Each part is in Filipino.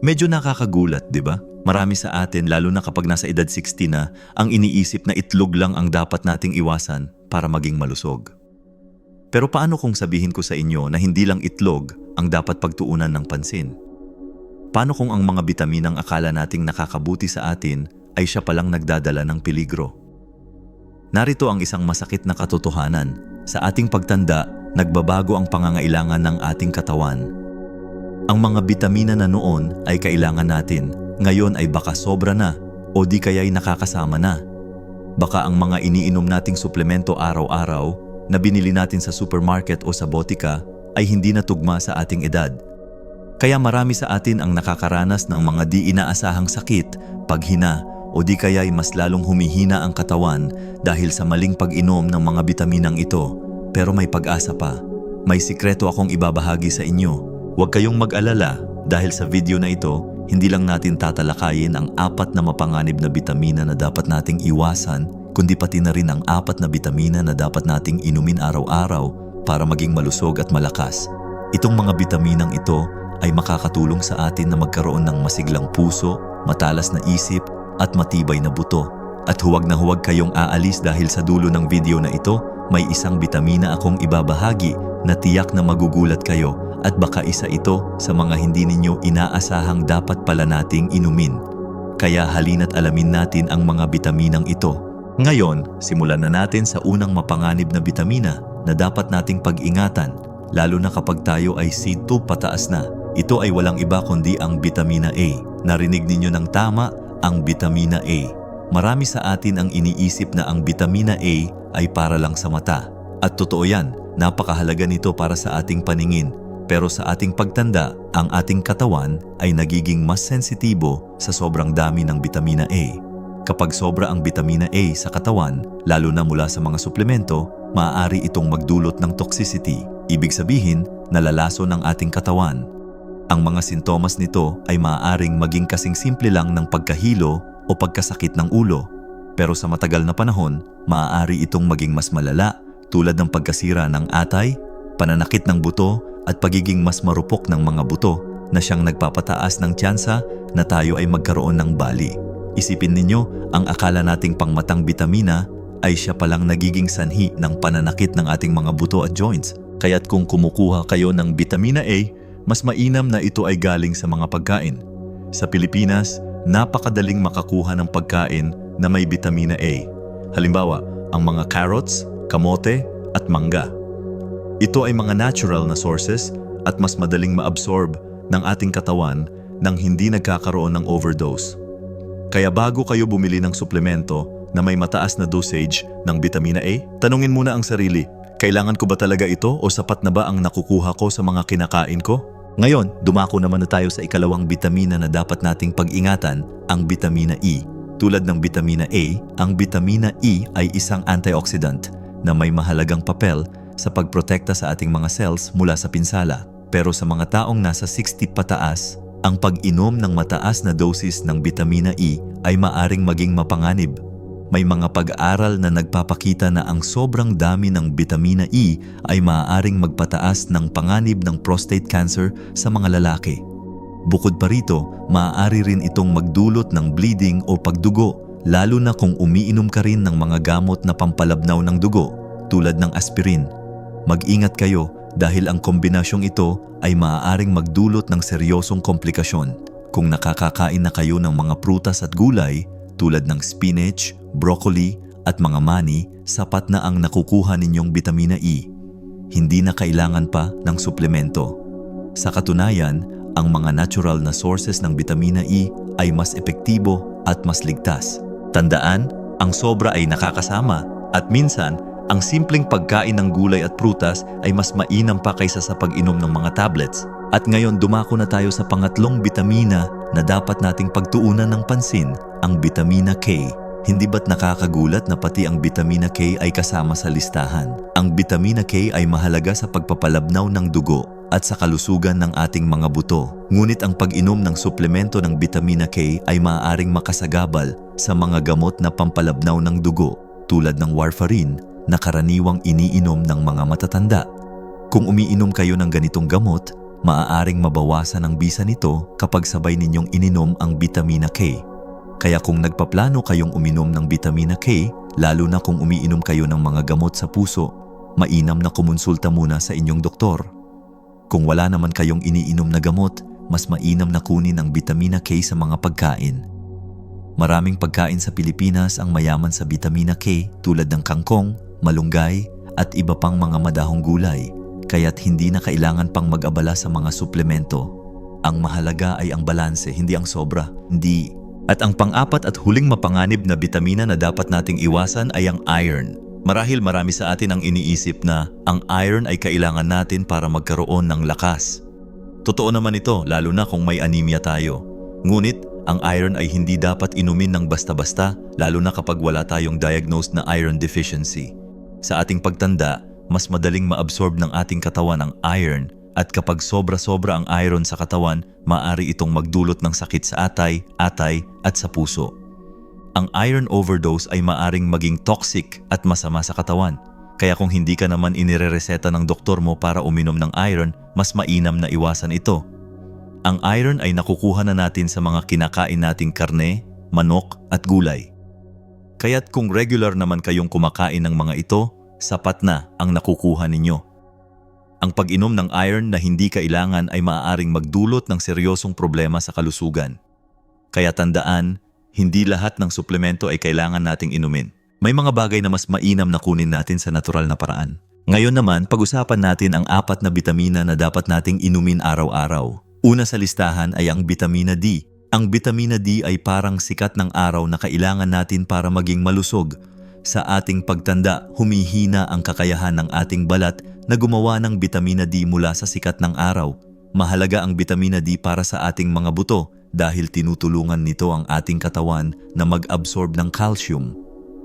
Medyo nakakagulat, di ba? Marami sa atin, lalo na kapag nasa edad 60 na, ang iniisip na itlog lang ang dapat nating iwasan para maging malusog. Pero paano kung sabihin ko sa inyo na hindi lang itlog ang dapat pagtuunan ng pansin? Paano kung ang mga bitaminang akala nating nakakabuti sa atin ay siya palang nagdadala ng peligro? Narito ang isang masakit na katotohanan. Sa ating pagtanda, nagbabago ang pangangailangan ng ating katawan. Ang mga bitamina na noon ay kailangan natin, ngayon ay baka sobra na o di kaya'y nakakasama na. Baka ang mga iniinom nating suplemento araw-araw na binili natin sa supermarket o sa botika ay hindi na tugma sa ating edad. Kaya marami sa atin ang nakakaranas ng mga di inaasahang sakit, paghina o di kaya'y mas lalong humihina ang katawan dahil sa maling pag-inom ng mga bitaminang ito. Pero may pag-asa pa. May sikreto akong ibabahagi sa inyo. Huwag kayong mag-alala dahil sa video na ito, hindi lang natin tatalakayin ang apat na mapanganib na bitamina na dapat nating iwasan, kundi pati na rin ang apat na bitamina na dapat nating inumin araw-araw para maging malusog at malakas. Itong mga bitaminang ito ay makakatulong sa atin na magkaroon ng masiglang puso, matalas na isip, at matibay na buto. At huwag na huwag kayong aalis dahil sa dulo ng video na ito, may isang bitamina akong ibabahagi na tiyak na magugulat kayo at baka isa ito sa mga hindi ninyo inaasahang dapat pala nating inumin. Kaya halina't alamin natin ang mga bitaminang ito. Ngayon, simulan na natin sa unang mapanganib na bitamina na dapat nating pag-ingatan, lalo na kapag tayo ay C2 pataas na. Ito ay walang iba kundi ang bitamina A. Narinig ninyo ng tama, ang bitamina A. Marami sa atin ang iniisip na ang bitamina A ay para lang sa mata. At totoo yan, napakahalaga nito para sa ating paningin. Pero sa ating pagtanda, ang ating katawan ay nagiging mas sensitibo sa sobrang dami ng bitamina A. Kapag sobra ang bitamina A sa katawan, lalo na mula sa mga suplemento, maaari itong magdulot ng toxicity. Ibig sabihin, nalalaso ng ating katawan. Ang mga sintomas nito ay maaaring maging kasing simple lang ng pagkahilo o pagkasakit ng ulo. Pero sa matagal na panahon, maaari itong maging mas malala tulad ng pagkasira ng atay, pananakit ng buto at pagiging mas marupok ng mga buto na siyang nagpapataas ng tsansa na tayo ay magkaroon ng bali. Isipin ninyo, ang akala nating pangmatang bitamina ay siya palang nagiging sanhi ng pananakit ng ating mga buto at joints. Kaya't kung kumukuha kayo ng bitamina A, mas mainam na ito ay galing sa mga pagkain. Sa Pilipinas, napakadaling makakuha ng pagkain na may bitamina A. Halimbawa, ang mga carrots, kamote, at mangga. Ito ay mga natural na sources at mas madaling maabsorb ng ating katawan nang hindi nagkakaroon ng overdose. Kaya bago kayo bumili ng suplemento na may mataas na dosage ng vitamina A, tanungin muna ang sarili, kailangan ko ba talaga ito o sapat na ba ang nakukuha ko sa mga kinakain ko? Ngayon, dumako naman na tayo sa ikalawang bitamina na dapat nating pag-ingatan, ang bitamina E. Tulad ng bitamina A, ang bitamina E ay isang antioxidant na may mahalagang papel sa pagprotekta sa ating mga cells mula sa pinsala. Pero sa mga taong nasa 60 pataas, ang pag-inom ng mataas na dosis ng bitamina E ay maaring maging mapanganib. May mga pag-aaral na nagpapakita na ang sobrang dami ng bitamina E ay maaaring magpataas ng panganib ng prostate cancer sa mga lalaki. Bukod pa rito, maaari rin itong magdulot ng bleeding o pagdugo lalo na kung umiinom ka rin ng mga gamot na pampalabnaw ng dugo tulad ng aspirin. Mag-ingat kayo dahil ang kombinasyong ito ay maaaring magdulot ng seryosong komplikasyon. Kung nakakakain na kayo ng mga prutas at gulay tulad ng spinach, broccoli at mga mani, sapat na ang nakukuha ninyong bitamina E. Hindi na kailangan pa ng suplemento. Sa katunayan, ang mga natural na sources ng bitamina E ay mas epektibo at mas ligtas. Tandaan, ang sobra ay nakakasama at minsan ang simpleng pagkain ng gulay at prutas ay mas mainam pa kaysa sa pag-inom ng mga tablets. At ngayon dumako na tayo sa pangatlong bitamina na dapat nating pagtuunan ng pansin, ang bitamina K. Hindi ba't nakakagulat na pati ang bitamina K ay kasama sa listahan? Ang bitamina K ay mahalaga sa pagpapalabnaw ng dugo at sa kalusugan ng ating mga buto. Ngunit ang pag-inom ng suplemento ng bitamina K ay maaaring makasagabal sa mga gamot na pampalabnaw ng dugo tulad ng warfarin na karaniwang iniinom ng mga matatanda. Kung umiinom kayo ng ganitong gamot, maaaring mabawasan ang bisa nito kapag sabay ninyong ininom ang vitamina K. Kaya kung nagpaplano kayong uminom ng vitamina K, lalo na kung umiinom kayo ng mga gamot sa puso, mainam na kumonsulta muna sa inyong doktor. Kung wala naman kayong iniinom na gamot, mas mainam na kunin ang vitamina K sa mga pagkain. Maraming pagkain sa Pilipinas ang mayaman sa vitamina K tulad ng kangkong, malunggay, at iba pang mga madahong gulay, kaya't hindi na kailangan pang mag-abala sa mga suplemento. Ang mahalaga ay ang balanse, hindi ang sobra, hindi. At ang pang-apat at huling mapanganib na bitamina na dapat nating iwasan ay ang iron. Marahil marami sa atin ang iniisip na ang iron ay kailangan natin para magkaroon ng lakas. Totoo naman ito lalo na kung may anemia tayo. Ngunit ang iron ay hindi dapat inumin ng basta-basta lalo na kapag wala tayong diagnosed na iron deficiency. Sa ating pagtanda, mas madaling maabsorb ng ating katawan ang iron at kapag sobra-sobra ang iron sa katawan, maaari itong magdulot ng sakit sa atay, atay at sa puso. Ang iron overdose ay maaring maging toxic at masama sa katawan. Kaya kung hindi ka naman inirereseta ng doktor mo para uminom ng iron, mas mainam na iwasan ito. Ang iron ay nakukuha na natin sa mga kinakain nating karne, manok at gulay. Kaya't kung regular naman kayong kumakain ng mga ito, sapat na ang nakukuha ninyo. Ang pag-inom ng iron na hindi kailangan ay maaaring magdulot ng seryosong problema sa kalusugan. Kaya tandaan, hindi lahat ng suplemento ay kailangan nating inumin. May mga bagay na mas mainam na kunin natin sa natural na paraan. Ngayon naman, pag-usapan natin ang apat na bitamina na dapat nating inumin araw-araw. Una sa listahan ay ang bitamina D. Ang bitamina D ay parang sikat ng araw na kailangan natin para maging malusog. Sa ating pagtanda, humihina ang kakayahan ng ating balat na gumawa ng bitamina D mula sa sikat ng araw. Mahalaga ang bitamina D para sa ating mga buto dahil tinutulungan nito ang ating katawan na mag-absorb ng calcium.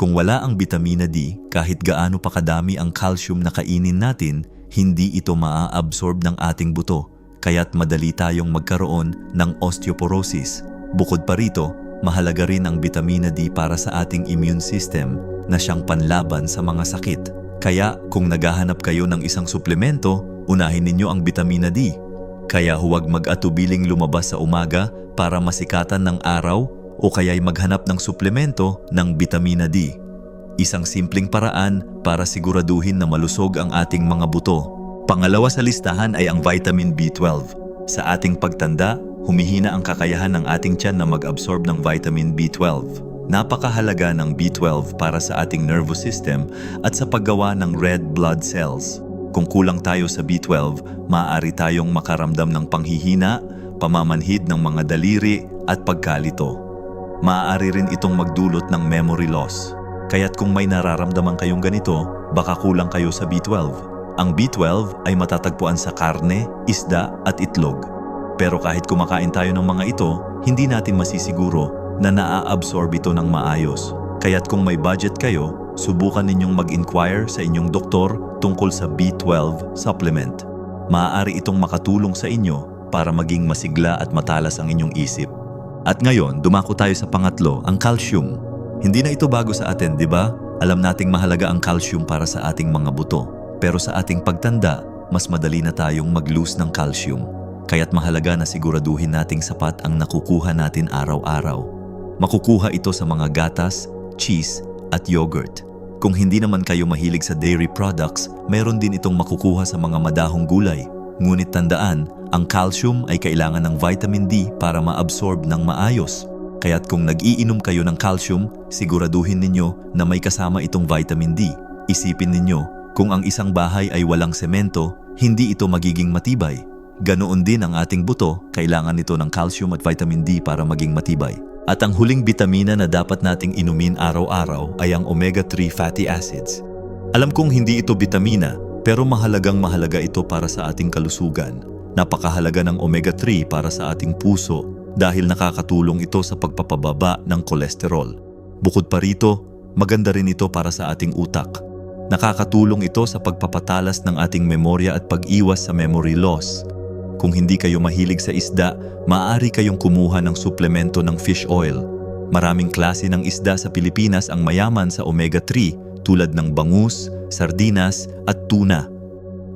Kung wala ang bitamina D, kahit gaano pa kadami ang calcium na kainin natin, hindi ito maa-absorb ng ating buto, kaya't madali tayong magkaroon ng osteoporosis. Bukod pa rito, mahalaga rin ang bitamina D para sa ating immune system na siyang panlaban sa mga sakit. Kaya kung naghahanap kayo ng isang suplemento, unahin ninyo ang bitamina D. Kaya huwag mag-atubiling lumabas sa umaga para masikatan ng araw o kaya'y maghanap ng suplemento ng bitamina D. Isang simpleng paraan para siguraduhin na malusog ang ating mga buto. Pangalawa sa listahan ay ang vitamin B12. Sa ating pagtanda, humihina ang kakayahan ng ating tiyan na mag-absorb ng vitamin B12. Napakahalaga ng B12 para sa ating nervous system at sa paggawa ng red blood cells. Kung kulang tayo sa B12, maaari tayong makaramdam ng panghihina, pamamanhid ng mga daliri at pagkalito. Maaari rin itong magdulot ng memory loss. Kaya't kung may nararamdaman kayong ganito, baka kulang kayo sa B12. Ang B12 ay matatagpuan sa karne, isda at itlog. Pero kahit kumakain tayo ng mga ito, hindi natin masisiguro na naa-absorb ito ng maayos. Kaya't kung may budget kayo, subukan ninyong mag-inquire sa inyong doktor tungkol sa B12 supplement. Maaari itong makatulong sa inyo para maging masigla at matalas ang inyong isip. At ngayon, dumako tayo sa pangatlo, ang calcium. Hindi na ito bago sa atin, di ba? Alam nating mahalaga ang calcium para sa ating mga buto. Pero sa ating pagtanda, mas madali na tayong mag-lose ng calcium. Kaya't mahalaga na siguraduhin nating sapat ang nakukuha natin araw-araw. Makukuha ito sa mga gatas, cheese, at yogurt. Kung hindi naman kayo mahilig sa dairy products, meron din itong makukuha sa mga madahong gulay. Ngunit tandaan, ang calcium ay kailangan ng vitamin D para ma-absorb ng maayos. Kaya't kung nag-iinom kayo ng calcium, siguraduhin ninyo na may kasama itong vitamin D. Isipin ninyo, kung ang isang bahay ay walang semento, hindi ito magiging matibay. Ganoon din ang ating buto, kailangan nito ng calcium at vitamin D para maging matibay. At ang huling bitamina na dapat nating inumin araw-araw ay ang omega-3 fatty acids. Alam kong hindi ito bitamina, pero mahalagang mahalaga ito para sa ating kalusugan. Napakahalaga ng omega-3 para sa ating puso dahil nakakatulong ito sa pagpapababa ng kolesterol. Bukod pa rito, maganda rin ito para sa ating utak. Nakakatulong ito sa pagpapatalas ng ating memorya at pag-iwas sa memory loss. Kung hindi kayo mahilig sa isda, maaari kayong kumuha ng suplemento ng fish oil. Maraming klase ng isda sa Pilipinas ang mayaman sa omega-3 tulad ng bangus, sardinas at tuna.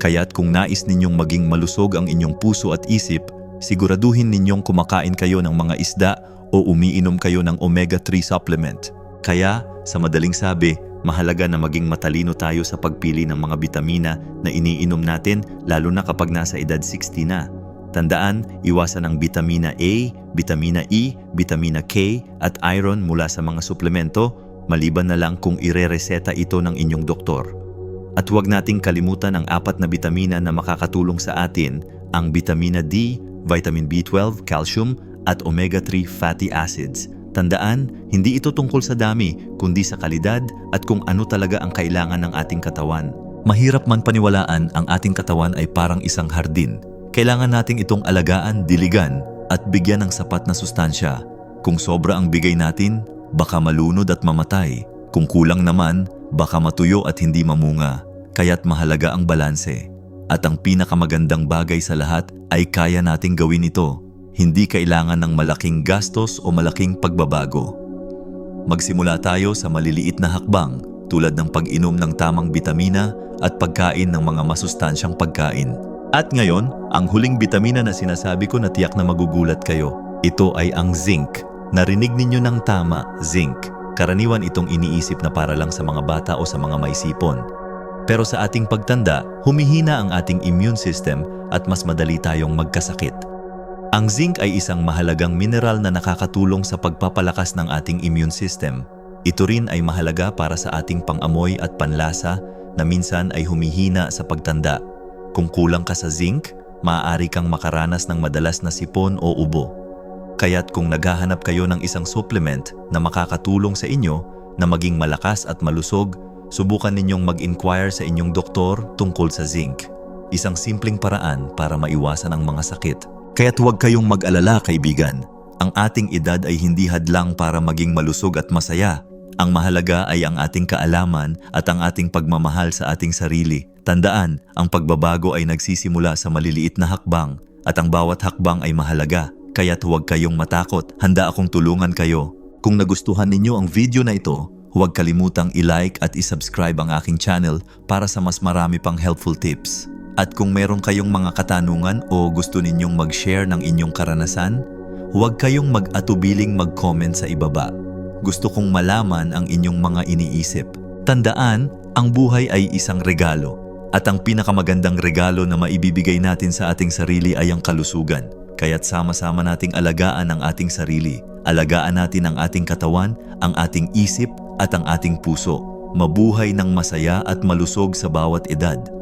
Kaya't kung nais ninyong maging malusog ang inyong puso at isip, siguraduhin ninyong kumakain kayo ng mga isda o umiinom kayo ng omega-3 supplement. Kaya, sa madaling sabi, mahalaga na maging matalino tayo sa pagpili ng mga bitamina na iniinom natin lalo na kapag nasa edad 60 na. Tandaan, iwasan ang bitamina A, bitamina E, bitamina K at iron mula sa mga suplemento maliban na lang kung irereseta ito ng inyong doktor. At huwag nating kalimutan ang apat na bitamina na makakatulong sa atin, ang bitamina D, vitamin B12, calcium at omega-3 fatty acids. Tandaan, hindi ito tungkol sa dami, kundi sa kalidad at kung ano talaga ang kailangan ng ating katawan. Mahirap man paniwalaan ang ating katawan ay parang isang hardin. Kailangan nating itong alagaan, diligan at bigyan ng sapat na sustansya. Kung sobra ang bigay natin, baka malunod at mamatay. Kung kulang naman, baka matuyo at hindi mamunga. Kaya't mahalaga ang balanse. At ang pinakamagandang bagay sa lahat ay kaya nating gawin ito. Hindi kailangan ng malaking gastos o malaking pagbabago. Magsimula tayo sa maliliit na hakbang tulad ng pag-inom ng tamang bitamina at pagkain ng mga masustansyang pagkain. At ngayon, ang huling bitamina na sinasabi ko na tiyak na magugulat kayo. Ito ay ang zinc. Narinig ninyo ng tama, zinc. Karaniwan itong iniisip na para lang sa mga bata o sa mga may sipon. Pero sa ating pagtanda, humihina ang ating immune system at mas madali tayong magkasakit. Ang zinc ay isang mahalagang mineral na nakakatulong sa pagpapalakas ng ating immune system. Ito rin ay mahalaga para sa ating pangamoy at panlasa na minsan ay humihina sa pagtanda. Kung kulang ka sa zinc, maaari kang makaranas ng madalas na sipon o ubo. Kaya't kung naghahanap kayo ng isang supplement na makakatulong sa inyo na maging malakas at malusog, subukan ninyong mag-inquire sa inyong doktor tungkol sa zinc. Isang simpleng paraan para maiwasan ang mga sakit. Kaya't huwag kayong mag-alala kaibigan. Ang ating edad ay hindi hadlang para maging malusog at masaya. Ang mahalaga ay ang ating kaalaman at ang ating pagmamahal sa ating sarili. Tandaan, ang pagbabago ay nagsisimula sa maliliit na hakbang at ang bawat hakbang ay mahalaga. Kaya't huwag kayong matakot. Handa akong tulungan kayo. Kung nagustuhan ninyo ang video na ito, huwag kalimutang i-like at i-subscribe ang aking channel para sa mas marami pang helpful tips. At kung meron kayong mga katanungan o gusto ninyong mag-share ng inyong karanasan, huwag kayong mag-atubiling mag-comment sa ibaba. Gusto kong malaman ang inyong mga iniisip. Tandaan, ang buhay ay isang regalo. At ang pinakamagandang regalo na maibibigay natin sa ating sarili ay ang kalusugan. Kaya't sama-sama nating alagaan ang ating sarili. Alagaan natin ang ating katawan, ang ating isip at ang ating puso. Mabuhay ng masaya at malusog sa bawat edad.